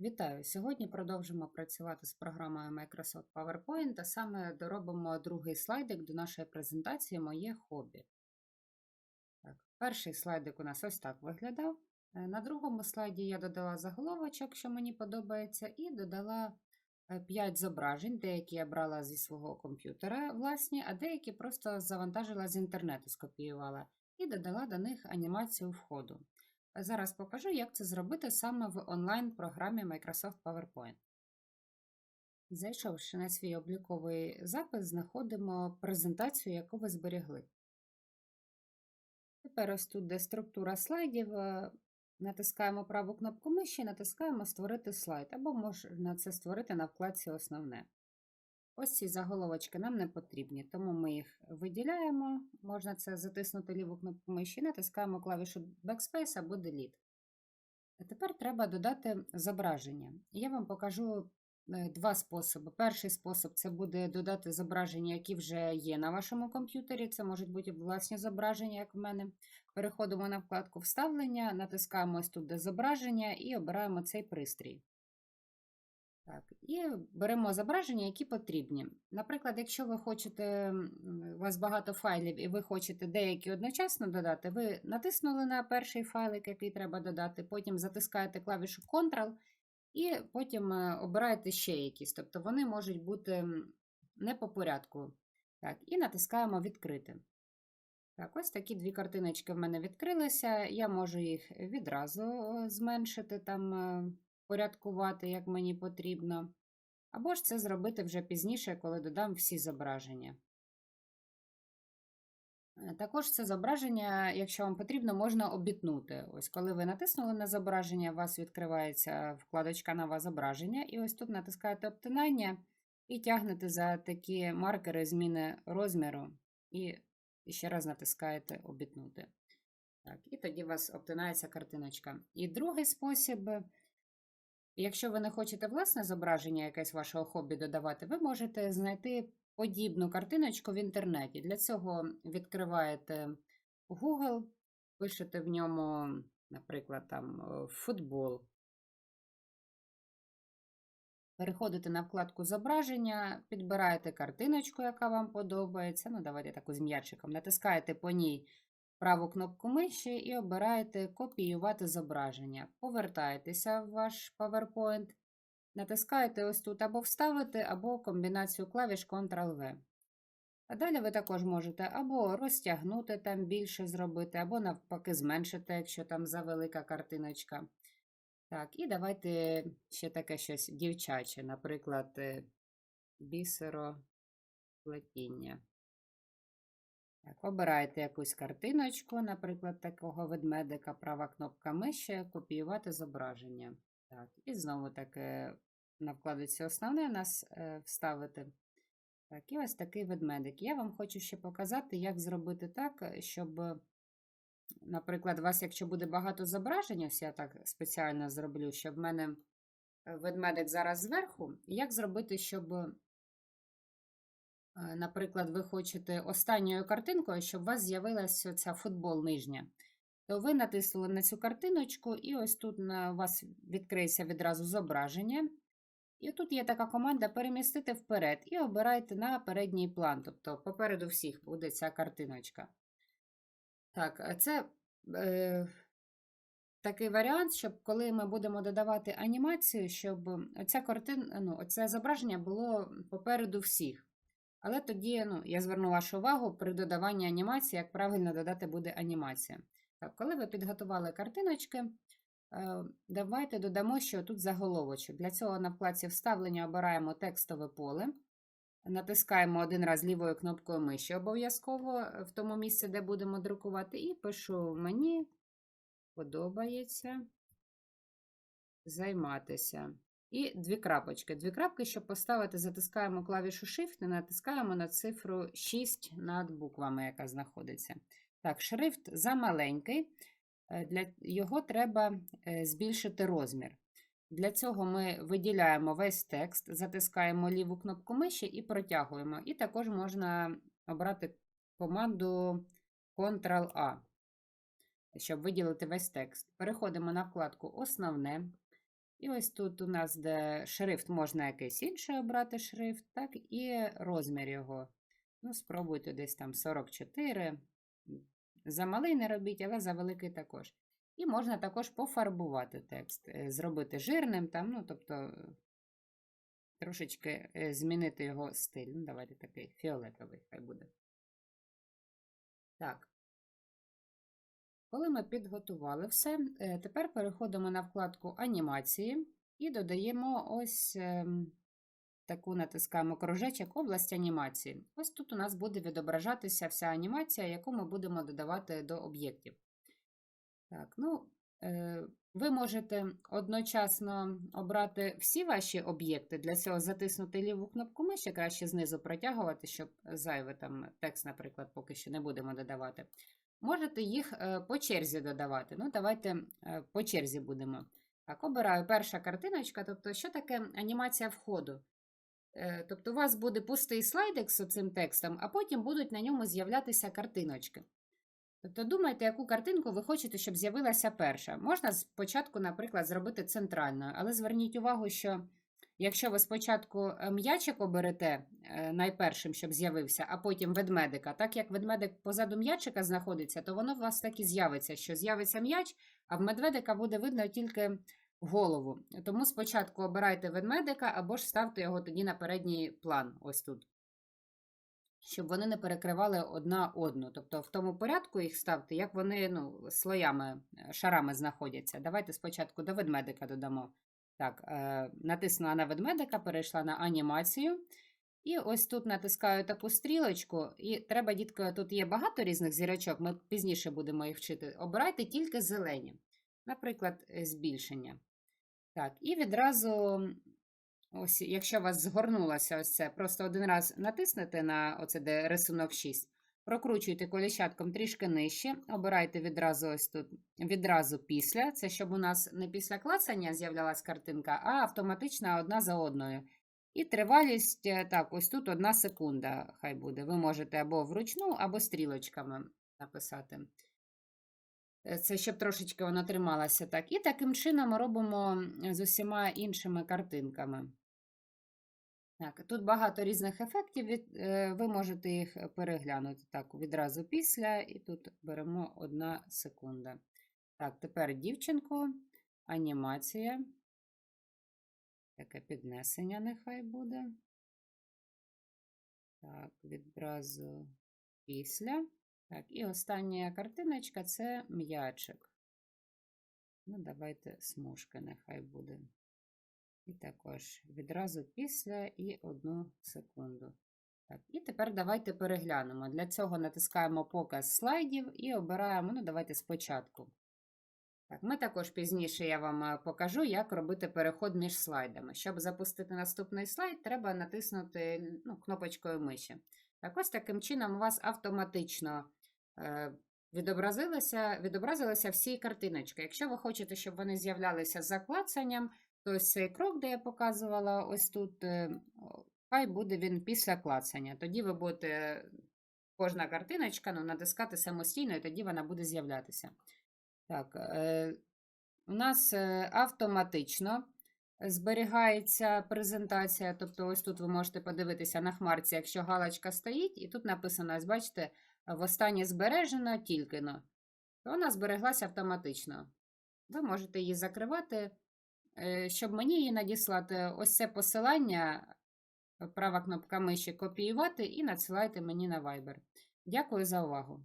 Вітаю! Сьогодні продовжимо працювати з програмою Microsoft PowerPoint, а саме доробимо другий слайдик до нашої презентації Моє хобі. Так, перший слайдик у нас ось так виглядав. Е, На другому слайді я додала заголовочок, що мені подобається, і додала 5 зображень. Деякі я брала зі свого комп'ютера, власні, а деякі просто завантажила з інтернету, скопіювала і додала до них анімацію входу. Зараз покажу, як це зробити саме в онлайн-програмі Microsoft PowerPoint. Зайшовши на свій обліковий запис, знаходимо презентацію, яку ви зберегли. Тепер ось тут, де структура слайдів, е, натискаємо праву кнопку миші, натискаємо Створити слайд, або можна це створити на вкладці Основне. Ось ці заголовочки нам не потрібні, тому ми їх виділяємо. Можна це затиснути ліву кнопку миші, натискаємо клавішу Backspace або Delete. А тепер треба додати зображення. Я вам покажу е, два способи. Перший спосіб це буде додати зображення, які вже є на вашому комп'ютері. Це можуть бути власні зображення, як в мене. Переходимо на вкладку Вставлення, натискаємо ось тут де зображення і обираємо цей пристрій. Так, І беремо зображення, які потрібні. Наприклад, якщо ви хочете, у вас багато файлів, і ви хочете деякі одночасно додати, ви натиснули на перший файлик, який треба додати, потім затискаєте клавішу Ctrl, і потім е, обираєте ще якісь. Тобто вони можуть бути не по порядку. Так, І натискаємо Відкрити. Так, ось такі дві картиночки в мене відкрилися. Я можу їх відразу е, зменшити там. Порядкувати, як мені потрібно. Або ж це зробити вже пізніше, коли додам всі зображення. Е, Також це зображення, якщо вам потрібно, можна обітнути. Ось, коли ви натиснули на зображення, у вас відкривається вкладочка Нове зображення, і ось тут натискаєте обтинання і тягнете за такі маркери зміни розміру, і ще раз натискаєте обітнути. Так, І тоді у вас обтинається картиночка. І другий спосіб. Якщо ви не хочете власне зображення якесь вашого хобі додавати, ви можете знайти подібну картиночку в інтернеті. Для цього відкриваєте Google, пишете в ньому, наприклад, там е, футбол. Переходите на вкладку зображення, підбираєте картиночку, яка вам подобається. Ну, давайте таку з м'ячиком. Натискаєте по ній праву кнопку миші і обираєте Копіювати зображення. Повертаєтеся в ваш PowerPoint, натискаєте ось тут або Вставити, або комбінацію клавіш Ctrl-V. А далі ви також можете або розтягнути там більше зробити, або навпаки зменшити, якщо там завелика картиночка. Так, і давайте ще таке щось дівчаче, наприклад, е, бісероплетіння. Так, обираєте якусь картиночку, наприклад, такого ведмедика, права кнопка миші, копіювати зображення. Так, І знову таки на вкладиці основне нас е, вставити. Так, і ось такий ведмедик. Я вам хочу ще показати, як зробити так, щоб, наприклад, у вас, якщо буде багато зображень, ось я так спеціально зроблю, щоб в мене е, ведмедик зараз зверху, як зробити, щоб Наприклад, ви хочете останньою картинкою, щоб у вас з'явилася ця футбол нижня. То ви натиснули на цю картиночку, і ось тут у вас відкриється відразу зображення. І тут є така команда перемістити вперед і обирайте на передній план. Тобто попереду всіх буде ця картиночка. Так, е, це е, такий варіант, щоб коли ми будемо додавати анімацію, щоб оця картин, ну, оце зображення було попереду всіх. Але тоді ну, я зверну вашу увагу при додаванні анімації, як правильно додати буде анімація. Так, Коли ви підготували картиночки, е, давайте додамо, що тут заголовочок. Для цього на вкладці вставлення обираємо текстове поле, натискаємо один раз лівою кнопкою миші обов'язково в тому місці, де будемо друкувати, і пишу мені подобається займатися. І дві крапочки. Дві крапки, щоб поставити, затискаємо клавішу Shift і натискаємо на цифру 6 над буквами, яка знаходиться. Так, шрифт замаленький, е, для його треба е, збільшити розмір. Для цього ми виділяємо весь текст, затискаємо ліву кнопку миші і протягуємо. І також можна обрати команду Ctrl-A, щоб виділити весь текст. Переходимо на вкладку Основне. І ось тут у нас, де шрифт, можна якийсь інший обрати шрифт, так, і розмір його. Ну, спробуйте десь там 44. Замалий не робіть, але завеликий також. І можна також пофарбувати текст, е, зробити жирним, там, ну, тобто е, трошечки е, змінити його стиль. Ну, давайте такий фіолетовий хай буде. Так. Коли ми підготували все, е, тепер переходимо на вкладку анімації і додаємо ось ем, таку натискаємо кружечок область анімації. Ось тут у нас буде відображатися вся анімація, яку ми будемо додавати до об'єктів. Так, ну, е, ви можете одночасно обрати всі ваші об'єкти. Для цього затиснути ліву кнопку миші, краще знизу протягувати, щоб зайвий там текст, наприклад, поки що не будемо додавати. Можете їх е, по черзі додавати. Ну, давайте е, по черзі будемо. Так, обираю перша картиночка. Тобто, що таке анімація входу? Е, Тобто, у вас буде пустий слайдик з цим текстом, а потім будуть на ньому з'являтися картиночки. Тобто, думайте, яку картинку ви хочете, щоб з'явилася перша. Можна спочатку, наприклад, зробити центральною, але зверніть увагу, що якщо ви спочатку е, м'ячик оберете е, найпершим, щоб з'явився, а потім ведмедика, так як ведмедик позаду м'ячика знаходиться, то воно у вас так і з'явиться, що з'явиться м'яч, а в медведика буде видно тільки голову. Тому спочатку обирайте ведмедика або ж ставте його тоді на передній план, ось тут. Щоб вони не перекривали одна одну. Тобто в тому порядку їх ставте, як вони ну, слоями, е, шарами знаходяться. Давайте спочатку до ведмедика додамо. Так, е, натиснула на ведмедика, перейшла на анімацію. І ось тут натискаю таку стрілочку, і треба, дітки, тут є багато різних зірочок, ми пізніше будемо їх вчити. Обирайте тільки зелені, наприклад, е, збільшення. Так, і відразу, ось, якщо у вас згорнулося ось це, просто один раз натиснете на оце, де рисунок 6, прокручуйте коліщатком трішки нижче, обирайте відразу ось тут, відразу після. Це щоб у нас не після клацання з'являлась картинка, а автоматично одна за одною. І тривалість, е, так, ось тут одна секунда, хай буде. Ви можете або вручну, або стрілочками написати. Е, Це щоб трошечки воно трималося так. І таким чином робимо з усіма іншими картинками. Так, тут багато різних ефектів, е, ви можете їх переглянути так відразу після, і тут беремо одна секунда. Так, тепер дівчинку, анімація. Таке піднесення нехай буде. Так, відразу після. Так, і остання картиночка це м'ячик. Ну, давайте смужка нехай буде. Також відразу після і одну секунду. Так, і тепер давайте переглянемо. Для цього натискаємо показ слайдів і обираємо, ну, давайте спочатку. Так, ми також пізніше я вам е, покажу, як робити переход між слайдами. Щоб запустити наступний слайд, треба натиснути ну, кнопочкою миші. Так, ось таким чином у вас автоматично е, відобразилися, відобразилися всі картиночки. Якщо ви хочете, щоб вони з'являлися з заклацанням, то ось цей крок, де я показувала, ось тут, е, хай буде він після клацання. Тоді ви будете кожна картиночка ну, натискати самостійно, і тоді вона буде з'являтися. Так, е, у нас е, автоматично зберігається презентація. Тобто, ось тут ви можете подивитися на хмарці, якщо галочка стоїть, і тут написано, ось бачите, востаннє збережено тільки-но, то вона збереглася автоматично. Ви можете її закривати, щоб мені її надіслати. Ось це посилання, права кнопка миші копіювати і надсилайте мені на Viber. Дякую за увагу.